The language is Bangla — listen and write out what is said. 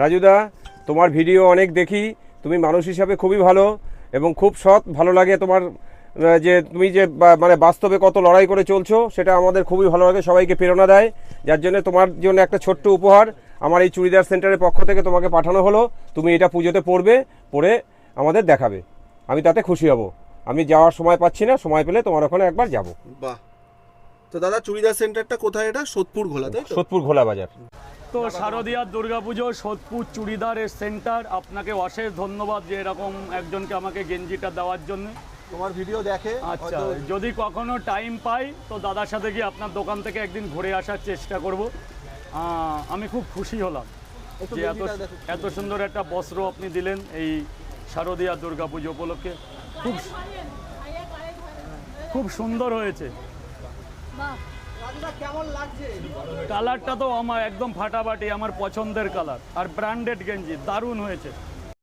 রাজুদা তোমার ভিডিও অনেক দেখি তুমি মানুষ হিসাবে খুবই ভালো এবং খুব সৎ ভালো লাগে তোমার যে তুমি যে মানে বাস্তবে কত লড়াই করে চলছো সেটা আমাদের খুবই ভালো লাগে সবাইকে প্রেরণা দেয় যার জন্য তোমার জন্য একটা ছোট্ট উপহার আমার এই চুড়িদার সেন্টারের পক্ষ থেকে তোমাকে পাঠানো হলো তুমি এটা পুজোতে পড়বে পরে আমাদের দেখাবে। আমি তাতে খুশি হব। আমি যাওয়ার সময় পাচ্ছি না সময় পেলে তোমার ওখানে একবার যাব। বাহ। তো দাদা চুড়িদার সেন্টারটা কোথায় এটা? সোদপুর ঘোলা তাই সোদপুর ঘোলা বাজার। তো শারদীয়ার দুর্গাপুজো সোদপুর চুড়িদারের সেন্টার আপনাকে অশেষ ধন্যবাদ যে এরকম একজনকে আমাকে গেঞ্জিটা দেওয়ার জন্য। তোমার ভিডিও দেখে আচ্ছা যদি কখনো টাইম পাই তো দাদার সাথে গিয়ে আপনার দোকান থেকে একদিন ঘুরে আসার চেষ্টা করব। আমি খুব খুশি হলাম যে এত এত সুন্দর একটা বস্ত্র আপনি দিলেন এই শারদীয়া দুর্গাপুজো উপলক্ষে। খুব খুব সুন্দর হয়েছে। কালারটা তো আমার একদম ফাটাফাটি আমার পছন্দের কালার। আর ব্র্যান্ডেড গেঞ্জি দারুণ হয়েছে।